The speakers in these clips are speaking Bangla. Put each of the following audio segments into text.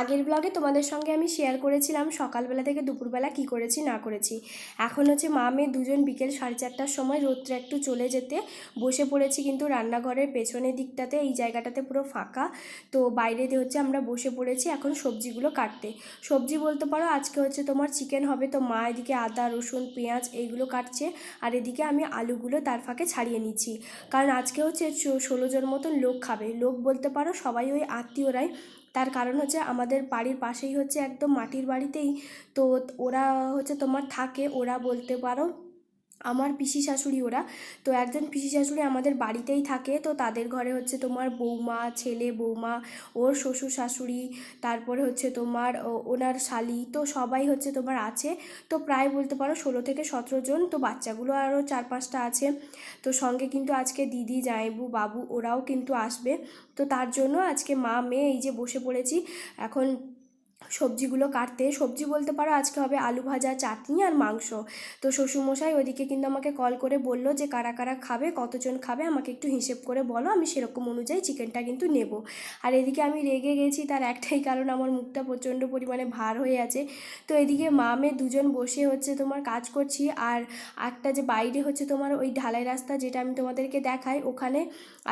আগের ব্লগে তোমাদের সঙ্গে আমি শেয়ার করেছিলাম সকালবেলা থেকে দুপুরবেলা কি করেছি, না করেছি। এখন হচ্ছে মা, মেয়ে দুজন বিকেল সাড়ে চারটার সময় রোদটা একটু চলে যেতে বসে পড়েছি কিন্তু রান্নাঘরের পেছনের দিকটাতে, এই জায়গাটাতে পুরো ফাঁকা। তো বাইরে হচ্ছে আমরা বসে পড়েছি এখন সবজিগুলো কাটতে। সবজি বলতে পারো আজকে হচ্ছে তোমার চিকেন হবে, তো মা এদিকে আদা, রসুন, পেঁয়াজ এইগুলো কাটছে আর এদিকে আমি আলুগুলো তার ফাঁকে ছাড়িয়ে নিচ্ছি। কারণ আজকে হচ্ছে ষোলো জন মতন লোক খাবে। লোক বলতে পারো সবাই ওই আত্মীয়রাই তার কারণ হচ্ছে আমাদের বাড়ির পাশেই হচ্ছে একদম মাটির বাড়িতেই তো ওরা হচ্ছে তোমার থাকে, ওরা বলতে পারো। আমার পিসি শাশুড়ি ওরা। তো একজন পিসি শাশুড়ি আমাদের বাড়িতেই থাকে। তো তাদের ঘরে হচ্ছে তোমার বৌমা, ছেলে বৌমা, ওর শ্বশুর শাশুড়ি, তারপরে হচ্ছে তোমার ওনার শালি, তো সবাই হচ্ছে তোমার আছে। তো প্রায় বলতে পারো ষোলো থেকে সতেরো জন। তো বাচ্চাগুলো আরও চার পাঁচটা আছে। তো সঙ্গে কিন্তু আজকে দিদি, জামাইবু, বাবু ওরাও কিন্তু আসবে। তো তার জন্য আজকে মা, মেয়ে এই যে বসে পড়েছি। এখন সবজিগুলো কাটতে। সবজি বলতে পারো আজকে হবে আলু ভাজা, চাটনি আর মাংস। তো শ্বশুরমশাই ওইদিকে কিন্তু আমাকে কল করে বলল যে, কারা কারা খাবে, কতজন খাবে, আমাকে একটু হিসেব করে বলো, আমি সেরকম অনুযায়ী চিকেনটা কিন্তু নেব। আর এদিকে আমি রেগে গেছি, তার একটাই কারণ আমার মুখটা প্রচণ্ড পরিমাণে ভার হয়ে আছে। তো এদিকে মা, মেয়ে দুজন বসে হচ্ছে তোমার কাজ করছি, আর একটা যে বাইরে হচ্ছে তোমার ওই ঢালাই রাস্তা যেটা আমি তোমাদেরকে দেখাই, ওখানে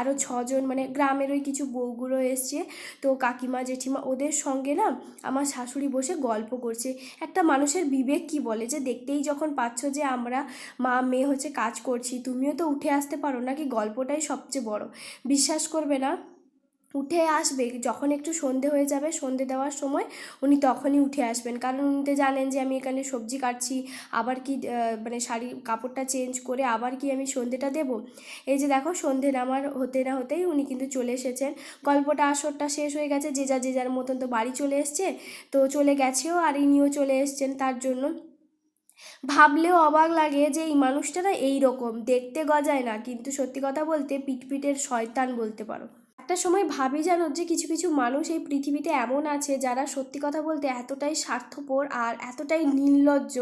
আরও ছজন মানে গ্রামের ওই কিছু বউগুলো এসছে। তো কাকিমা, জেঠিমা, ওদের সঙ্গে না আমার শাশুড়ি বসে গল্প করছে। একটা মানুষের বিবেক কি বলে? যে দেখতেই যখন পাচ্ছ যে আমরা মা মেয়ে হচ্ছে কাজ করছি, তুমিও তো উঠে আসতে পারো, নাকি গল্পটাই সবচেয়ে বড়? বিশ্বাস করবে না? উঠে আসবে, যখন একটু সন্ধে হয়ে যাবে, সন্ধে দেওয়ার সময় উনি তখনই উঠে আসবেন। কারণ উনি তো জানেন যে আমি এখানে সবজি কাটছি, আবার কি মানে শাড়ি, কাপড়টা চেঞ্জ করে আবার কি আমি সন্ধেটা দেব? এই যে দেখো, সন্ধে নামার হতে না হতেই উনি কিন্তু চলে এসেছেন। গল্পটা, আসরটা শেষ হয়ে গেছে, যে যা যে যার মতন তো বাড়ি চলে এসছে, তো চলে গেছেও আর ইনিও চলে এসছেন তার জন্য। ভাবলেও অবাক লাগে যে এই মানুষটা না এই রকম দেখতে গজায় না, কিন্তু সত্যি কথা বলতে পিটপিটের শয়তান বলতে পারো। একটা সময় ভাবি জানো যে কিছু কিছু মানুষ এই পৃথিবীতে এমন আছে যারা সত্যি কথা বলতে এতটাই স্বার্থপর আর এতটাই নির্লজ্জ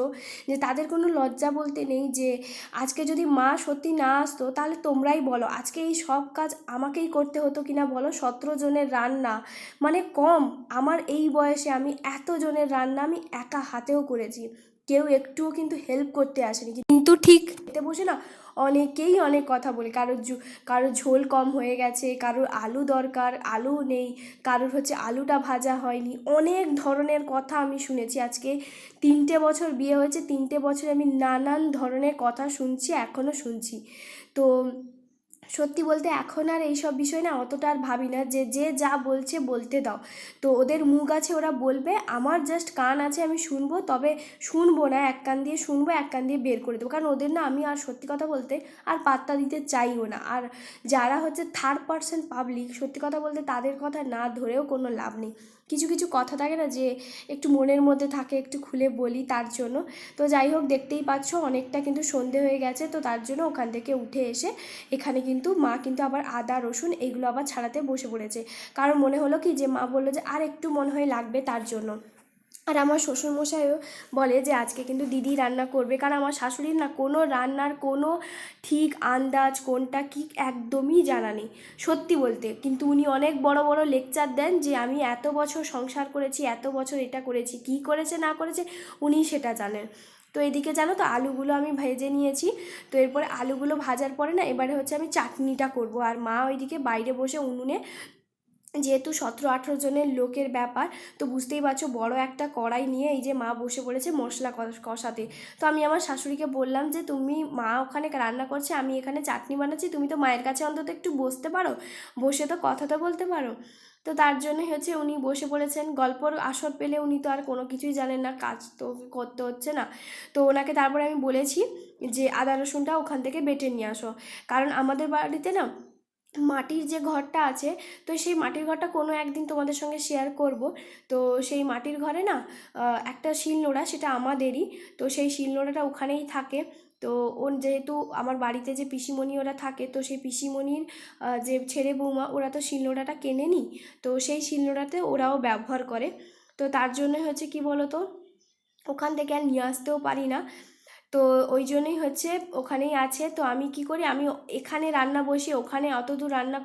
যে তাদের কোনো লজ্জা বলতে নেই যে আজকে যদি মা সত্যি না আসতো তাহলে তোমরাই বলো। আজকে এই সব কাজ আমাকেই করতে হতো কিনা বলো? সতেরো জনের রান্না মানে কম। আমার এই বয়সে আমি এত জনের রান্না আমি একা হাতেও করেছি। কেউ একটুও কিন্তু হেল্প করতে আসেনি। কিন্তু ঠিক খেতে বসে না অনেকেই অনেক কথা বলে। কারোর কারোর ঝোল কম হয়ে গেছে, কারোর আলু দরকার, আলু নেই, কারোর হচ্ছে আলুটা ভাজা হয়নি। অনেক ধরনের কথা আমি শুনেছি। আজকে তিনটে বছর বিয়ে হয়েছে, তিনটে বছর আমি নানান ধরনের কথা শুনছি এখনও শুনছি। তো সত্যি বলতে এখন আর এইসব বিষয় না অতটা আর ভাবি না যে যে যা বলছে বলতে দাও। তো ওদের মুখ আছে, ওরা বলবে। আমার জাস্ট কান আছে, আমি শুনব, তবে শুনব না। এক কান দিয়ে শুনব, এক কান দিয়ে বের করে দেবো। কারণ ওদের না আমি আর সত্যি কথা বলতে আর পাত্তা দিতে চাইও না। আর যারা হচ্ছে থার্ড পার্সেন্ট পাবলিক সত্যি কথা বলতে তাদের কথা না ধরেও কোনো লাভ নেই। কিছু কিছু কথা থাকে না যে একটু মনের মধ্যে থাকে, একটু খুলে বলি তার জন্য। তো যাই হোক, দেখতেই পাচ্ছ অনেকটা কিন্তু সন্ধে হয়ে গেছে, তো তার জন্য ওখান থেকে উঠে এসে এখানে কিন্তু মা কিন্তু আবার আদা, রসুন এগুলো আবার ছাড়াতে বসে পড়েছে। কারণ মনে হলো কি যে মা বলল যে আর একটু মনে হয় লাগবে তার জন্য। আর আমার শ্বশুরমশাইও বলে যে আজকে কিন্তু দিদি রান্না করবে, কারণ আমার শাশুড়ির না কোনো রান্নার কোনো ঠিক আন্দাজ কোনটা কি একদমই জানা নেই। সত্যি বলতে, কিন্তু উনি অনেক বড় বড় লেকচার দেন যে আমি এত বছর সংসার করেছি, এত বছর এটা করেছি, কি করেছে, না করেছে, উনি সেটা জানেন। তো এদিকে জানো তো আলুগুলো আমি ভেজে নিয়েছি, তো এরপরে আলুগুলো ভাজার পরে না এবারে হচ্ছে আমি চাটনিটা করব। আর মা ওইদিকে বাইরে বসে উনুনে যেহেতু সতেরো আঠেরো জনের লোকের ব্যাপার, তো বুঝতেই পারছ বড় একটা কড়াই নিয়ে এই যে মা বসে পড়েছে মশলা কষ- কষাতে। তো আমি আমার শাশুড়িকে বললাম যে, তুমি মা ওখানে রান্না করছে, আমি এখানে চাটনি বানাচ্ছি, তুমি তো মায়ের কাছে অন্তত একটু বসতে পারো, বসে তো কথা তো বলতে পারো। তো তার জন্যই হচ্ছে উনি বসে পড়েছেন, গল্পর আসর পেলে উনি তো আর কোনো কিছুই জানেন না, কাজ তো করতে হচ্ছে না। তো ওনাকে তারপরে আমি বলেছি যে, আদা রসুনটা ওখান থেকে বেটে নিয়ে আসো। কারণ আমাদের বাড়িতে না মাটির যে ঘরটা আছে, তো সেই মাটির ঘরটা কোনো একদিন তোমাদের সঙ্গে শেয়ার করব। তো সেই মাটির ঘরে না একটা শিলনোড়া সেটা আমাদেরই। তো সেই শিলনোড়াটা ওখানেই থাকে। তো ওর যেহেতু আমার বাড়িতে যে পিসিমণি ওরা থাকে, তো সেই পিসিমণির যে ছেলে বৌমা, ওরা তো শিলনোড়াটা কেনেনি। তো সেই শিলনোড়াতে ওরাও ব্যবহার করে। তো তার জন্য হচ্ছে কি বলো তো ওখান থেকে আর নিয়ে আসতেও পারি না। তো ওই জন্যই হচ্ছে ওখানেই আছে। তো আমি কি করি? আমি এখানে রান্না বসিয়ে ওখানে অত দূর রান্না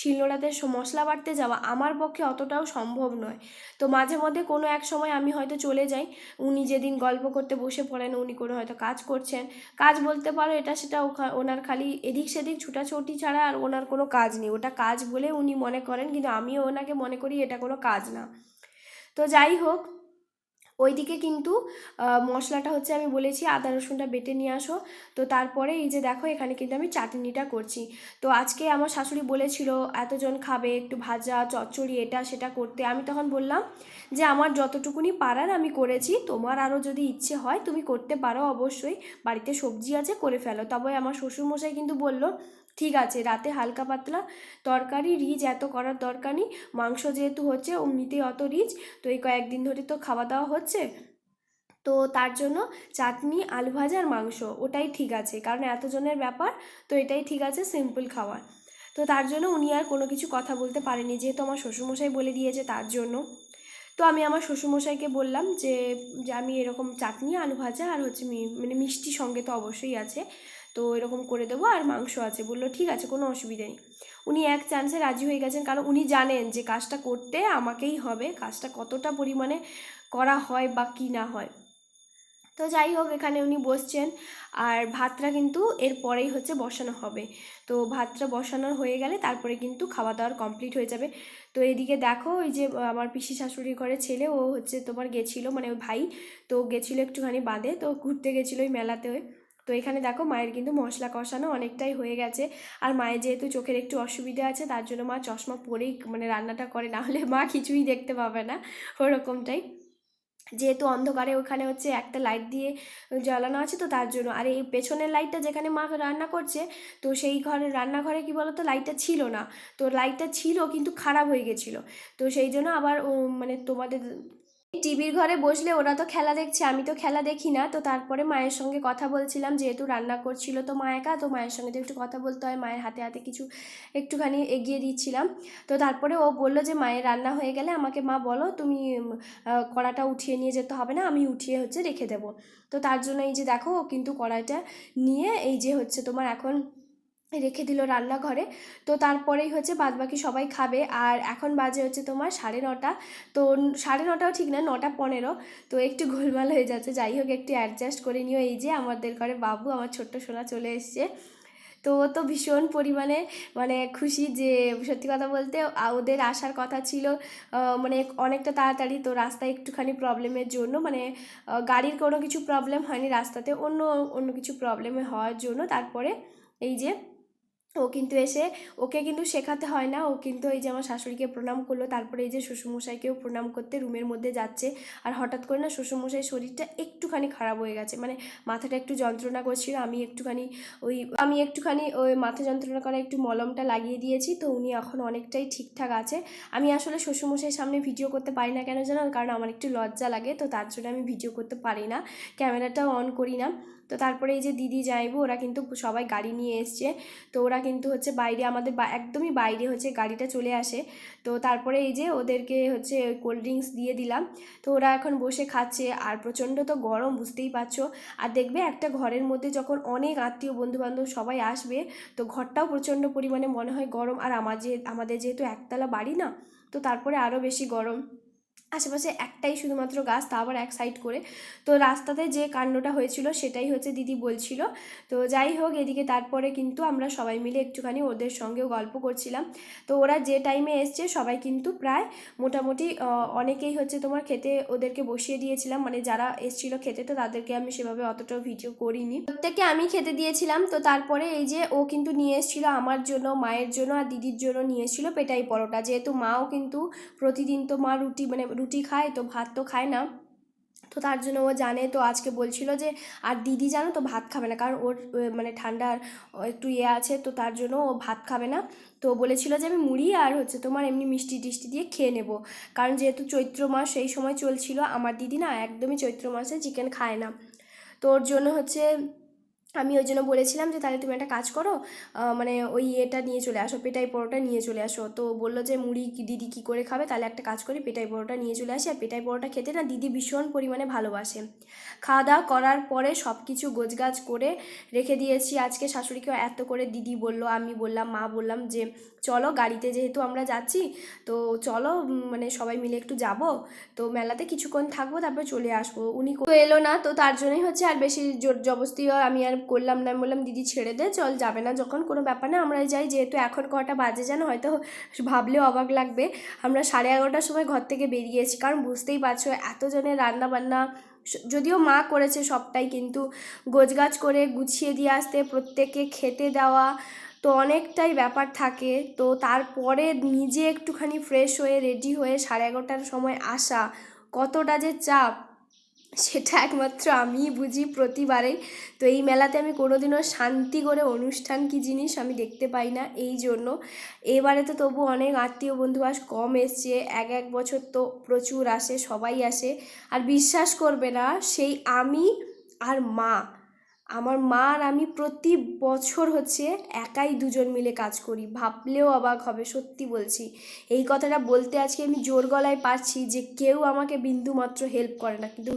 শিলনোড়াতে মশলা বাটতে যাওয়া আমার পক্ষে অতটাও সম্ভব নয়। তো মাঝে মধ্যে কোনো এক সময় আমি হয়তো চলে যাই, উনি যেদিন গল্প করতে বসে পড়েন, উনি কোনো হয়তো কাজ করছেন। কাজ বলতে পারো এটা সেটা ওনার খালি এদিক সেদিক ছুটাছুটি ছাড়া আর ওনার কোনো কাজ নেই। ওটা কাজ বলে উনি মনে করেন, কিন্তু আমিও ওনাকে মনে করি এটা কোনো কাজ না। তো যাই হোক ওইদিকে কিন্তু মশলাটা হচ্ছে আমি বলেছি, আদা রসুনটা বেটে নিয়ে আসো। তো তারপরে এই যে দেখো, এখানে কিন্তু আমি চাটনিটা করছি। তো আজকে আমার শাশুড়ি বলেছিল, এতজন খাবে, একটু ভাজা, চচ্চড়ি, এটা, সেটা করতে। আমি তখন বললাম যে, আমার যতটুকুনি পারার আমি করেছি, তোমার আরও যদি ইচ্ছে হয়, তুমি করতে পারো অবশ্যই। বাড়িতে সবজি আছে, করে ফেলো। তবে আমার শ্বশুরমশাই কিন্তু বলল ঠিক আছে, রাতে হালকা পাতলা তরকারি, রিচ এত করার দরকার নেই। মাংস যেহেতু হচ্ছে এমনিতেই অত রিচ। তো এই কয়েকদিন ধরে তো খাওয়া দাওয়া হচ্ছে। তো তার জন্য চাটনি, আলু ভাজা আর মাংস, ওটাই ঠিক আছে। কারণ এতজনের ব্যাপার, তো এটাই ঠিক আছে সিম্পল খাওয়ার। তো তার জন্য উনি আর কোনো কিছু কথা বলতে পারেনি। যেহেতু আমার শ্বশুরমশাই বলে দিয়েছে তার জন্য। তো আমি আমার শ্বশুরমশাইকে বললাম যে আমি এরকম চাটনি, আলু ভাজা আর হচ্ছে মানে মিষ্টি সঙ্গে তো অবশ্যই আছে। তো এরকম করে দেবো আর মাংস আছে। বলল, ঠিক আছে, কোনো অসুবিধা নেই। উনি এক চান্সে রাজি হয়ে গেছেন, কারণ উনি জানেন যে কাজটা করতে আমাকেই হবে, কাজটা কতটা পরিমাণে করা হয় বা কি না হয়। তো যাই হোক, এখানে উনি বসছেন আর ভাতটা কিন্তু এর পরেই হচ্ছে বসানো হবে। তো ভাতটা বসানো হয়ে গেলে তারপরে কিন্তু খাওয়া দাওয়ার কমপ্লিট হয়ে যাবে। তো এদিকে দেখো, ওই যে আমার পিসি শাশুড়ির ঘরে ছেলে, ও হচ্ছে তোমার গেছিল মানে ওই ভাই, তো গেছিল একটুখানি বাঁধে তো ঘুরতে গেছিল ওই মেলাতে। ওই তো এখানে দেখো মায়ের কিন্তু মশলা কষানো অনেকটাই হয়ে গেছে। আর মায়ের যেহেতু চোখের একটু অসুবিধা আছে, তার জন্য মা চশমা পরেই মানে রান্নাটা করে, না হলে মা কিছুই দেখতে পাবে না ওরকমটাই। যেহেতু অন্ধকারে ওখানে হচ্ছে একটা লাইট দিয়ে জ্বালানো আছে তো তার জন্য। আর এই পেছনের লাইটটা যেখানে মা রান্না করছে, তো সেই ঘরে, রান্নাঘরে কি বলতো লাইটটা ছিল না। তো লাইটটা ছিল কিন্তু খারাপ হয়ে গেছিল। তো সেই জন্য আবার মানে তোমাদের টিভির ঘরে বসলে ওরা তো খেলা দেখছে, আমি তো খেলা দেখি না। তো তারপরে মায়ের সঙ্গে কথা বলছিলাম, যেহেতু রান্না করছিল। তো মা একা, তো মায়ের সঙ্গে তো একটু কথা বলতে হয়, মায়ের হাতে হাতে কিছু একটুখানি এগিয়ে দিচ্ছিলাম। তো তারপরে ও বলল যে, মায়ের রান্না হয়ে গেলে আমাকে মা বলো, তুমি কড়াটা উঠিয়ে নিয়ে যেতে হবে না, আমি উঠিয়ে হচ্ছে রেখে দেবো। তো তার জন্য এই যে দেখো কিন্তু কড়াইটা নিয়ে এই যে হচ্ছে তোমার এখন রেখে দিল রান্নাঘরে। তো তারপরেই হচ্ছে বাদবাকি সবাই খাবে। আর এখন বাজে হচ্ছে তোমার সাড়ে নটা। তো সাড়ে নটাও ঠিক না, নটা পনেরো। তো একটু গোলমাল হয়ে যাচ্ছে। যাই হোক, একটু অ্যাডজাস্ট করে নিও। এই যে আমাদের ঘরে বাবু, আমার ছোট্ট সোনা চলে এসছে। তো তো ভীষণ পরিমাণে মানে খুশি যে, সত্যি কথা বলতে ওদের আসার কথা ছিল মানে অনেকটা তাড়াতাড়ি। তো রাস্তায় একটুখানি প্রবলেমের জন্য মানে গাড়ির কোনো কিছু প্রবলেম হয়নি রাস্তাতে, অন্য অন্য কিছু প্রবলেম হওয়ার জন্য। তারপরে এই যে ও কিন্তু এসে ওকে কিন্তু শেখাতে হয় না। ও কিন্তু এই যে আমার শাশুড়িকে প্রণাম করল, তারপরে এই যে শ্বশুরমশাইকেও প্রণাম করতে রুমের মধ্যে যাচ্ছে। আর হঠাৎ করে না শ্বশুরমশাই শরীরটা একটুখানি খারাপ হয়ে গেছে। মানে মাথাটা একটু যন্ত্রণা করছিল, আমি একটুখানি ওই, আমি একটুখানি ওই মাথা যন্ত্রণা করা একটু মলমটা লাগিয়ে দিয়েছি। তো উনি এখন অনেকটাই ঠিকঠাক আছে। আমি আসলে শ্বশুরমশাইয়ের সামনে ভিডিও করতে পারি না কেন জানো? কারণ আমার একটু লজ্জা লাগে, তো তার জন্য আমি ভিডিও করতে পারি না। ক্যামেরাটাও অন করি না। তো তারপরে এই যে দিদি যাইবো, ওরা কিন্তু সবাই গাড়ি নিয়ে এসছে। তো ওরা কিন্তু হচ্ছে বাইরে আমাদের একদমই বাইরে হচ্ছে গাড়িটা চলে আসে। তো তারপরে এই যে ওদেরকে হচ্ছে কোল্ড ড্রিঙ্কস দিয়ে দিলাম। তো ওরা এখন বসে খাচ্ছে, আর প্রচণ্ড তো গরম, বুঝতেই পারছ। আর দেখবে একটা ঘরের মধ্যে যখন অনেক আত্মীয় বন্ধুবান্ধব সবাই আসবে, তো ঘরটাও প্রচণ্ড পরিমাণে মনে হয় গরম। আর আমার যে আমাদের যেহেতু একতলা বাড়ি না, তো তারপরে আরও বেশি গরম। আশেপাশে একটাই শুধুমাত্র গাছ, তা আবার এক সাইড করে। তো রাস্তাতে যে কাণ্ডটা হয়েছিল সেটাই হচ্ছে দিদি বলছিল। তো যাই হোক, এদিকে তারপরে কিন্তু আমরা সবাই মিলে একটুখানি ওদের সঙ্গেও গল্প করছিলাম। তো ওরা যে টাইমে এসছে, সবাই কিন্তু প্রায় মোটামুটি অনেকেই হচ্ছে তোমার খেতে ওদেরকে বসিয়ে দিয়েছিলাম। মানে যারা এসছিল খেতে, তো তাদেরকে আমি সেভাবে অতটাও ভিডিও করিনি। প্রত্যেককে আমি খেতে দিয়েছিলাম। তো তারপরে এই যে ও কিন্তু নিয়ে এসেছিল আমার জন্য, মায়ের জন্য আর দিদির জন্য নিয়ে এসেছিল পেটাই পরোটা। যেহেতু মাও কিন্তু প্রতিদিন তো মা রুটি মানে রুটি খায়, তো ভাত তো খায় না। তো তার জন্য ও জানে, তো আজকে বলছিল যে, আর দিদি জানো তো ভাত খাবে না। কারণ ওর মানে ঠান্ডার একটু ইয়ে আছে, তো তার জন্য ও ভাত খাবে না। তো বলেছিল যে, আমি মুড়ি আর হচ্ছে তোমার এমনি মিষ্টি টিষ্টি দিয়ে খেয়ে নেব। কারণ যেহেতু চৈত্র মাস সেই সময় চলছিল, আমার দিদি না একদমই চৈত্র মাসে চিকেন খায় না। তো ওর জন্য হচ্ছে আমি ওই জন্য বলেছিলাম যে, তাহলে তুমি একটা কাজ করো মানে ওই এটা নিয়ে চলে আসো, পেটাই পরোটা নিয়ে চলে আসো। তো বলল যে, মুড়ি দিদি কী করে খাবে? তাহলে একটা কাজ করি, পেটাই পরোটা নিয়ে চলে আসি। আর পেটাই পরোটা খেতে না দিদি ভীষণ পরিমাণে ভালোবাসে। খাওয়া দাওয়া করার পরে সব কিছু গোছগাছ করে রেখে দিয়েছি। আজকে শাশুড়িকেও এত করে দিদি বলল, আমি বললাম, মা বললাম যে, চলো গাড়িতে যেহেতু আমরা যাচ্ছি, তো চলো মানে সবাই মিলে একটু যাব। তো মেলাতে কিছুক্ষণ থাকব, তারপর চলে আসব। উনি তো এলো না, তো তার জন্যই হচ্ছে আর বেশি জোর জবস্তিও আমি আর করলাম না বললাম, দিদি, ছেড়ে দে, চল, যাবে না যখন। কোনো ব্যাপার না আমরা যাই, যেহেতু এখন কটা বাজে যেন হয়তো ভাবলেও অবাক লাগবে। আমরা সাড়ে এগারোটার সময় ঘর থেকে বেরিয়েছি, কারণ বুঝতেই পারছ, এতজনের রান্না বান্না যদিও মা করেছে সবটাই, কিন্তু গোছগাছ করে গুছিয়ে দিয়ে আসতে, প্রত্যেককে খেতে দেওয়া, তো অনেকটাই ব্যাপার থাকে। তো তারপরে নিজে একটুখানি ফ্রেশ হয়ে রেডি হয়ে সাড়ে এগারোটার সময় আসা, কতটা যে চাপ! সেটা একমাত্র আমিই বুঝি প্রতিবারেই। তো এই মেলাতে আমি কোনোদিনও শান্তি করে অনুষ্ঠান কি জিনিস আমি দেখতে পাই না এই জন্য। এবারে তো তবু অনেক আত্মীয় বন্ধুবাস কম এসছে, এক এক বছর তো প্রচুর আসে, সবাই আসে। আর বিশ্বাস করবে না, সেই আমি আর মা আমার মা আর আমি প্রতি বছর হচ্ছে একাই দুজন মিলে কাজ করি। ভাবলেও অবাক হবে, সত্যি বলছি। এই কথাটা বলতে আজকে আমি জোর গলায় পারছি যে কেউ আমাকে বিন্দু মাত্র হেল্প করে না। কিন্তু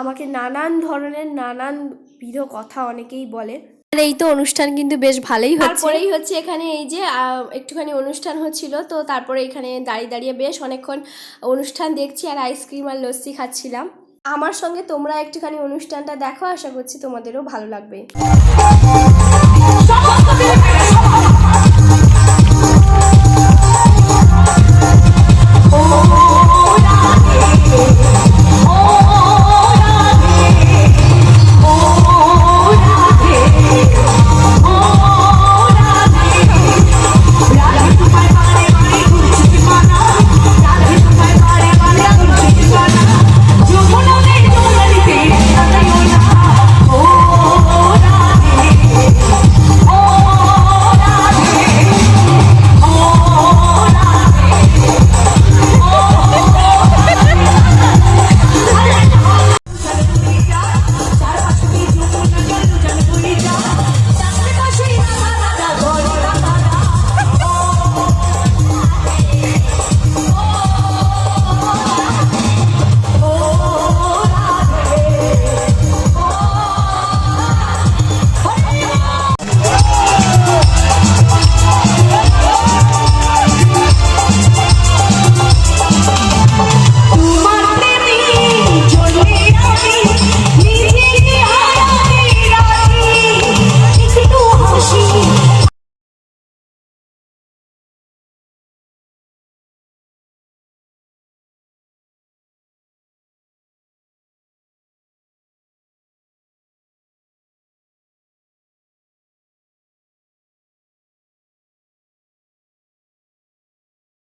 আমাকে নানান ধরনের নানান বিধ কথা অনেকেই বলে। এই তো অনুষ্ঠান কিন্তু বেশ ভালোই হচ্ছে। তারপরেই হচ্ছে এখানে এই যে একটুখানি অনুষ্ঠান হচ্ছিল। তো তারপরে এখানে দাঁড়িয়ে দাঁড়িয়ে বেশ অনেকক্ষণ অনুষ্ঠান দেখছি আর আইসক্রিম আর লস্যি খাচ্ছিলাম। আমার সঙ্গে তোমরা একটুখানি অনুষ্ঠানটা দেখো আশা করছি তোমাদেরও ভালো লাগবে। তোমার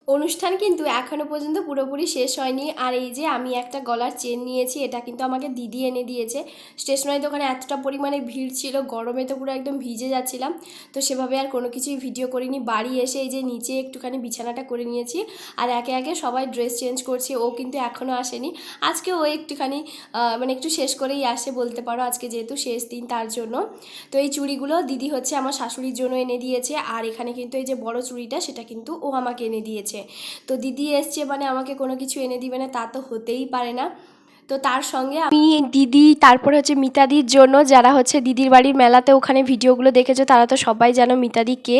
অনুষ্ঠান কিন্তু এখনও পর্যন্ত পুরোপুরি শেষ হয়নি। আর এই যে আমি একটা গলার চেন নিয়েছি, এটা কিন্তু আমাকে দিদি এনে দিয়েছে। স্টেশনারি দোকানে এতটা পরিমাণে ভিড় ছিল, গরমে তো পুরো একদম ভিজে যাচ্ছিলাম। তো সেভাবে আর কোনো কিছুই ভিডিও করিনি। বাড়ি এসে এই যে নিচে একটুখানি বিছানাটা করে নিয়েছি। আর একে একে সবাই ড্রেস চেঞ্জ করছে, ও কিন্তু এখনও আসেনি। আজকে ও একটুখানি মানে একটু শেষ করেই আসে বলতে পারো, আজকে যেহেতু শেষ দিন তার জন্য। তো এই চুড়িগুলো দিদি হচ্ছে আমার শাশুড়ির জন্য এনে দিয়েছে। আর এখানে কিন্তু এই যে বড় চুড়িটা, সেটা কিন্তু ও আমাকে এনে দিয়েছে। তো দিদি এসছে মানে আমাকে কোনো কিছু এনে দিবে না, তা তো হতেই পারে না। তো তার সঙ্গে আমি দিদি, তারপরে হচ্ছে মিতাদির জন্য যারা হচ্ছে দিদির বাড়ির মেলাতে ওখানে ভিডিওগুলো দেখেছ, তারা তো সবাই জানো মিতাদি কে।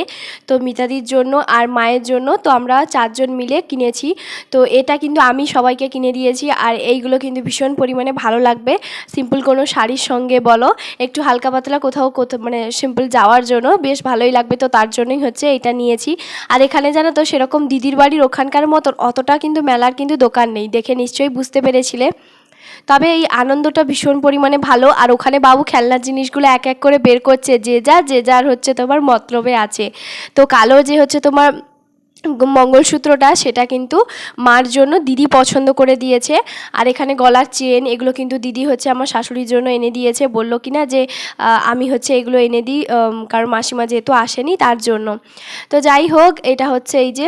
তো মিতাদির জন্য আর মায়ের জন্য তো আমরা চারজন মিলে কিনেছি। তো এটা কিন্তু আমি সবাইকে কিনে দিয়েছি আর এইগুলো কিন্তু ভীষণ পরিমাণে ভালো লাগবে। সিম্পল কোনো শাড়ির সঙ্গে বলো, একটু হালকা পাতলা কোথাও কোথাও মানে সিম্পল যাওয়ার জন্য বেশ ভালোই লাগবে। তো তার জন্যই হচ্ছে এটা নিয়েছি। আর এখানে জানো তো সেরকম দিদির বাড়ির ওখানকার মতো অতটা কিন্তু মেলার কিন্তু দোকান নেই, দেখে নিশ্চয়ই বুঝতে পেরেছিলে। তবে এই আনন্দটা ভীষণ পরিমাণে ভালো। আর ওখানে বাবু খেলনার জিনিসগুলো এক এক করে বের করছে। যে যা, যে যার হচ্ছে তোমার মতলবে আছে। তো কালো যে হচ্ছে তোমার মঙ্গলসূত্রটা, সেটা কিন্তু মার জন্য দিদি পছন্দ করে দিয়েছে। আর এখানে গলার চেন, এগুলো কিন্তু দিদি হচ্ছে আমার শাশুড়ির জন্য এনে দিয়েছে। বলল কি না যে আমি হচ্ছে এগুলো এনে দিই কারণ মাসিমা যেহেতু আসেনি তার জন্য। তো যাই হোক, এটা হচ্ছে এই যে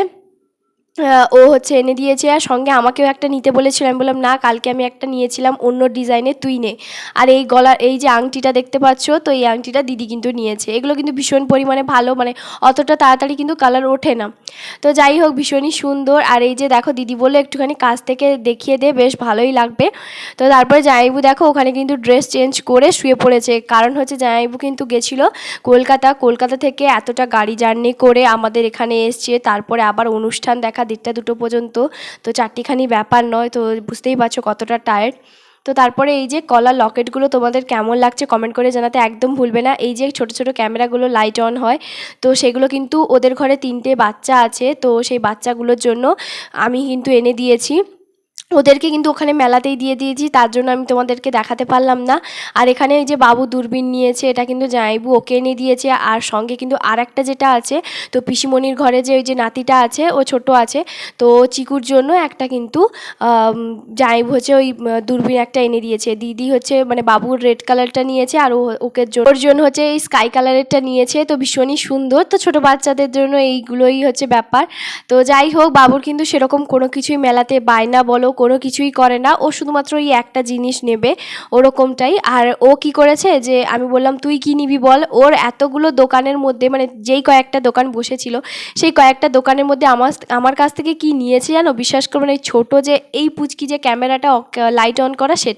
ও হচ্ছে এনে দিয়েছে আর সঙ্গে আমাকেও একটা নিতে বলেছিল। আমি বললাম, না, কালকে আমি একটা নিয়েছিলাম অন্য ডিজাইনের তুই নে। আর এই গলার, এই যে আংটিটা দেখতে পাচ্ছ, তো এই আংটিটা দিদি কিন্তু নিয়েছে। এগুলো কিন্তু ভীষণ পরিমাণে ভালো মানে অতটা তাড়াতাড়ি কিন্তু কালার ওঠে না। তো যাই হোক, ভীষণই সুন্দর। আর এই যে দেখো, দিদি বলল, একটুখানি কাছ থেকে দেখিয়ে দে, বেশ ভালোই লাগবে। তো তারপরে জামাইবু দেখো, ওখানে কিন্তু ড্রেস চেঞ্জ করে শুয়ে পড়েছে। কারণ হচ্ছে জামাইবু কিন্তু গেছিল কলকাতা। কলকাতা থেকে এতটা গাড়ি জার্নি করে আমাদের এখানে এসছে। তারপরে আবার অনুষ্ঠান দেখা দেড়টা দুটো পর্যন্ত। তো চারটিখানি ব্যাপার নয়, তো বুঝতেই পারছ কতটা টায়ার্ড তো তারপরে এই যে কলার লকেটগুলো তোমাদের কেমন লাগছে কমেন্ট করে জানাতে একদম ভুলবে না। এই যে ছোট ছোট ক্যামেরাগুলো লাইট অন হয়, তো সেগুলো কিন্তু ওদের ঘরে তিনটে বাচ্চা আছে, তো সেই বাচ্চাগুলোর জন্য আমি কিন্তু এনে দিয়েছি। ওদেরকে কিন্তু ওখানে মেলাতেই দিয়ে দিয়েছি, তার জন্য আমি তোমাদেরকে দেখাতে পারলাম না। আর এখানে এই যে বাবু দূরবীন নিয়েছে, এটা কিন্তু জামাইবু ওকে এনে দিয়েছে, আর সঙ্গে কিন্তু আর একটা যেটা আছে, তো পিসিমণির ঘরে যে ওই যে নাতিটা আছে, ও ছোট আছে, তো চিকুর জন্য একটা কিন্তু জামাইবু হচ্ছে ওই দূরবীন একটা এনে দিয়েছে। দিদি হচ্ছে মানে বাবুর রেড কালারটা নিয়েছে, আর ওকে ওর জন্য হচ্ছে এই স্কাই কালারেরটা নিয়েছে, তো ভীষণই সুন্দর। তো ছোট বাচ্চাদের জন্য এইগুলোই হচ্ছে ব্যাপার। তো যাই হোক, বাবুর কিন্তু সেরকম কোনো কিছুই মেলাতে বায়না বলো কোনো কিছুই করে না। ও শুধুমাত্র এই একটা জিনিস নেবে ওরকমটাই। আর ও কি করেছে যে, আমি বললাম, তুই কি নিবি বল? ওর এতগুলো দোকানের মধ্যে মানে যেই কয়েকটা দোকান বসেছিল, সেই কয়েকটা দোকানের মধ্যে আমার আমার কাছ থেকে কি নিয়েছে জানো? বিশ্বাস করবেন এই ছোটো যে, এই পুচকি যে ক্যামেরাটা লাইট অন করা, সেটা